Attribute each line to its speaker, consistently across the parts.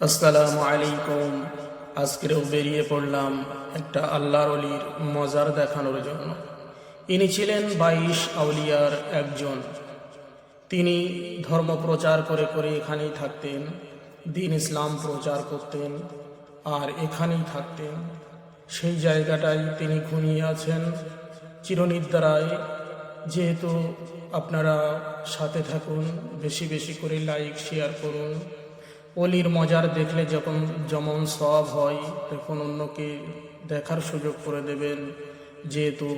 Speaker 1: আসসালামু আলাইকুম। আজকেও বেরিয়ে পড়লাম একটা আল্লাহর অলির মজার দেখানোর জন্য। ইনি ছিলেন বাইশ আউলিয়ার একজন। তিনি ধর্ম প্রচার করে করে এখানেই থাকতেন, দিন ইসলাম প্রচার করতেন, আর এখানেই থাকতেন। সেই জায়গাটায় তিনি ঘুমিয়ে আছেন। চিরনিদ্রায়, যেহেতু আপনারা সাথে থাকুন, বেশি বেশি করে লাইক, শেয়ার করুন। অলির মজার দেখলে যখন যেমন সব হয়, তখন অন্যকে দেখার সুযোগ করে দেবেন। যেহেতু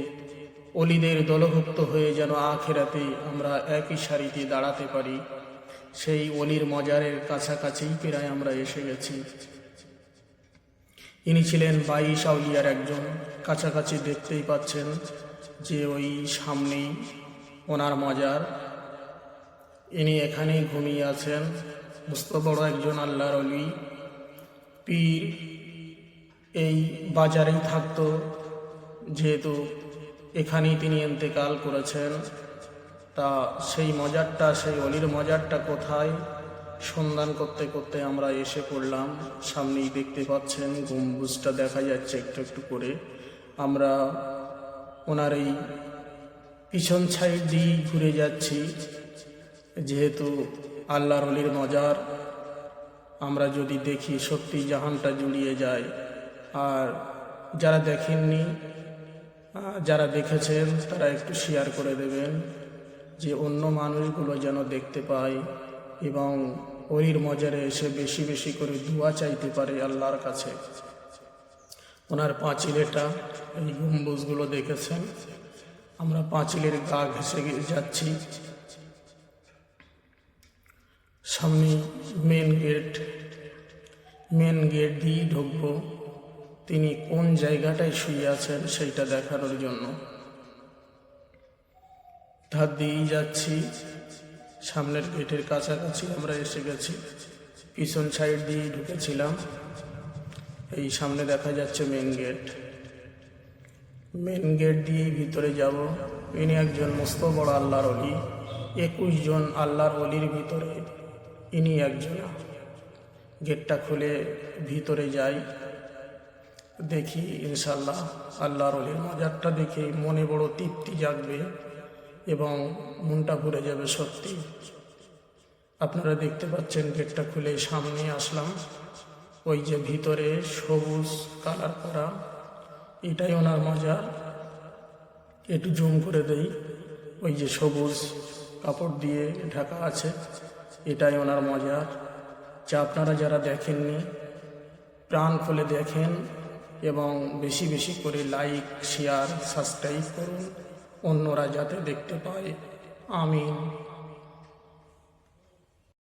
Speaker 1: অলিদের দলভুক্ত হয়ে যেন আখেরাতে আমরা একই সারিতে দাঁড়াতে পারি, সেই অলির মজারের কাছাকাছিই প্রায় আমরা এসে গেছি। ইনি ছিলেন বাইশ আউলিয়ার একজন, কাছাকাছি দেখতেই পাচ্ছেন যে ওই সামনেই ওনার মজার। ইনি এখানেই ঘুমিয়ে আছেন। মস্ত বড় একজন আল্লাহর অলি। পীর এই বাজারেই থাকতো, যেহেতু এখানেই তিনি ইন্তেকাল করেছেন। তা সেই মজারটা, সেই অলির মজারটা কোথায়? সন্ধান করতে করতে আমরা এসে পড়লাম। সামনেই দেখতে পাচ্ছেন, গম্বুজটা দেখা যাচ্ছে একটু একটু করে। আমরা ওনার এই পিছন সাইড দিয়ে ঘুরে যাচ্ছি। যেহেতু আল্লাহর অলির মজার আমরা যদি দেখি সত্যি জাহানটা জুড়িয়ে যায়, আর যারা দেখেননি যারা দেখেছেন, তারা একটু শেয়ার করে দেবেন যে অন্য মানুষগুলো যেন দেখতে পায় এবং অলির মজারে এসে বেশি বেশি করে দোয়া চাইতে পারে আল্লাহর কাছে। ওনার পাঁচিলেটা, এই গম্বুজগুলো দেখেছেন? আমরা পাঁচিলের গা ঘেসে যাচ্ছি। সামনে মেন গেট মেন গেট দিয়ে ঢুকবো। তিনি কোন জায়গাটায় শুয়ে আছেন সেইটা দেখানোর জন্য। ধার দিয়েই যাচ্ছি। সামনের গেটের কাছাকাছি আমরা এসে গেছি। পিছন সাইড দিয়ে ঢুকেছিলাম। এই সামনে দেখা যাচ্ছে মেন গেট মেন গেট দিয়ে ভিতরে যাব। ইনি একজন মস্ত বড় আল্লাহর অলি একুশ জন আল্লাহর অলির ভিতরে। ইনি একজন। গেটটা খুলে ভিতরে যাই, দেখি ইনশাল্লাহ আল্লাহর অলির মজারটা দেখে মনে বড় তৃপ্তি জাগবে এবং মনটা ভরে যাবে সত্যি। আপনারা দেখতে পাচ্ছেন গেটটা খুলে সামনে আসলাম। ওই যে ভিতরে সবুজ কালার করা, এটাই ওনার মজা একটু জুম করে দেই। ওই যে সবুজ কাপড় দিয়ে ঢাকা আছে। এটাই ওনার মজা। যা আপনারা যারা দেখেননি, প্রাণ খুলে দেখেন এবং বেশি বেশি করে লাইক শেয়ার সাবস্ক্রাইব করুন। অন্যরা যাতে দেখতে পায়। আমিন।